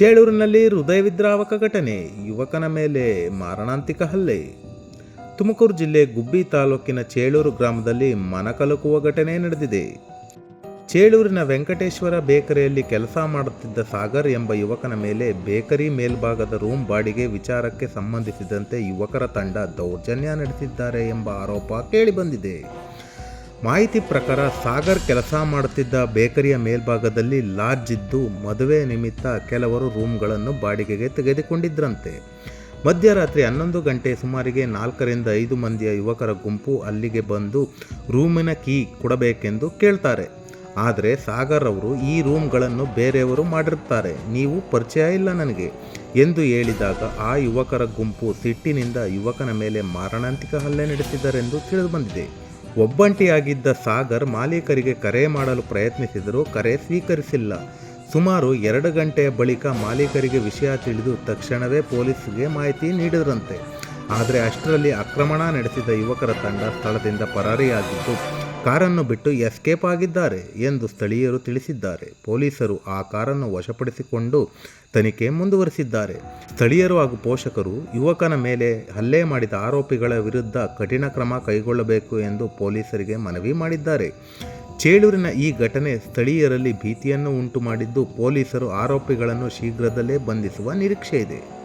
ಚೇಳೂರಿನಲ್ಲಿ ಹೃದಯ ವಿದ್ರಾವಕ ಘಟನೆ, ಯುವಕನ ಮೇಲೆ ಮಾರಣಾಂತಿಕ ಹಲ್ಲೆ. ತುಮಕೂರು ಜಿಲ್ಲೆ ಗುಬ್ಬಿ ತಾಲೂಕಿನ ಚೇಳೂರು ಗ್ರಾಮದಲ್ಲಿ ಮನಕಲುಕುವ ಘಟನೆ ನಡೆದಿದೆ. ಚೇಳೂರಿನ ವೆಂಕಟೇಶ್ವರ ಬೇಕರಿಯಲ್ಲಿ ಕೆಲಸ ಮಾಡುತ್ತಿದ್ದ ಸಾಗರ್ ಎಂಬ ಯುವಕನ ಮೇಲೆ ಬೇಕರಿ ಮೇಲ್ಭಾಗದ ರೂಮ್ ಬಾಡಿಗೆ ವಿಚಾರಕ್ಕೆ ಸಂಬಂಧಿಸಿದಂತೆ ಯುವಕರ ತಂಡ ದೌರ್ಜನ್ಯ ನಡೆಸಿದ್ದಾರೆ ಎಂಬ ಆರೋಪ ಕೇಳಿಬಂದಿದೆ. ಮಾಹಿತಿ ಪ್ರಕಾರ ಸಾಗರ್ ಕೆಲಸ ಮಾಡುತ್ತಿದ್ದ ಬೇಕರಿಯ ಮೇಲ್ಭಾಗದಲ್ಲಿ ಲಾಡ್ಜ್ ಇದ್ದು ಮದುವೆ ನಿಮಿತ್ತ ಕೆಲವರು ರೂಮ್ಗಳನ್ನು ಬಾಡಿಗೆಗೆ ತೆಗೆದುಕೊಂಡಿದ್ದರಂತೆ ಮಧ್ಯರಾತ್ರಿ ಹನ್ನೊಂದು ಗಂಟೆ ಸುಮಾರಿಗೆ ನಾಲ್ಕರಿಂದ ಐದು ಮಂದಿಯ ಯುವಕರ ಗುಂಪು ಅಲ್ಲಿಗೆ ಬಂದು ರೂಮಿನ ಕೀ ಕೊಡಬೇಕೆಂದು ಕೇಳ್ತಾರೆ. ಆದರೆ ಸಾಗರ್ ಅವರು ಈ ರೂಮ್ಗಳನ್ನು ಬೇರೆಯವರು ಮಾಡಿರ್ತಾರೆ, ನೀವು ಪರಿಚಯ ಇಲ್ಲ ನನಗೆ ಎಂದು ಹೇಳಿದಾಗ ಆ ಯುವಕರ ಗುಂಪು ಸಿಟ್ಟಿನಿಂದ ಯುವಕನ ಮೇಲೆ ಮಾರಣಾಂತಿಕ ಹಲ್ಲೆ ನಡೆಸಿದರೆಂದು ತಿಳಿದುಬಂದಿದೆ. ಒಬ್ಬಂಟಿಯಾಗಿದ್ದ ಸಾಗರ್ ಮಾಲೀಕರಿಗೆ ಕರೆ ಮಾಡಲು ಪ್ರಯತ್ನಿಸಿದರೂ ಕರೆ ಸ್ವೀಕರಿಸಿಲ್ಲ. ಸುಮಾರು ಎರಡು ಗಂಟೆಯ ಬಳಿಕ ಮಾಲೀಕರಿಗೆ ವಿಷಯ ತಿಳಿದು ತಕ್ಷಣವೇ ಪೊಲೀಸ್ಗೆ ಮಾಹಿತಿ ನೀಡಿದರಂತೆ. ಆದರೆ ಅಷ್ಟರಲ್ಲಿ ಆಕ್ರಮಣ ನಡೆಸಿದ ಯುವಕರ ತಂಡ ಸ್ಥಳದಿಂದ ಪರಾರಿಯಾಗಿದ್ದು ಕಾರನ್ನು ಬಿಟ್ಟು ಎಸ್ಕೇಪ್ ಆಗಿದ್ದಾರೆ ಎಂದು ಸ್ಥಳೀಯರು ತಿಳಿಸಿದ್ದಾರೆ. ಪೊಲೀಸರು ಆ ಕಾರನ್ನು ವಶಪಡಿಸಿಕೊಂಡು ತನಿಖೆ ಮುಂದುವರಿಸಿದ್ದಾರೆ. ಸ್ಥಳೀಯರು ಹಾಗೂ ಪೋಷಕರು ಯುವಕನ ಮೇಲೆ ಹಲ್ಲೆ ಮಾಡಿದ ಆರೋಪಿಗಳ ವಿರುದ್ಧ ಕಠಿಣ ಕ್ರಮ ಕೈಗೊಳ್ಳಬೇಕು ಎಂದು ಪೊಲೀಸರಿಗೆ ಮನವಿ ಮಾಡಿದ್ದಾರೆ. ಚೇಳೂರಿನ ಈ ಘಟನೆ ಸ್ಥಳೀಯರಲ್ಲಿ ಭೀತಿಯನ್ನು ಉಂಟು ಮಾಡಿದ್ದು ಪೊಲೀಸರು ಆರೋಪಿಗಳನ್ನು ಶೀಘ್ರದಲ್ಲೇ ಬಂಧಿಸುವ ನಿರೀಕ್ಷೆ ಇದೆ.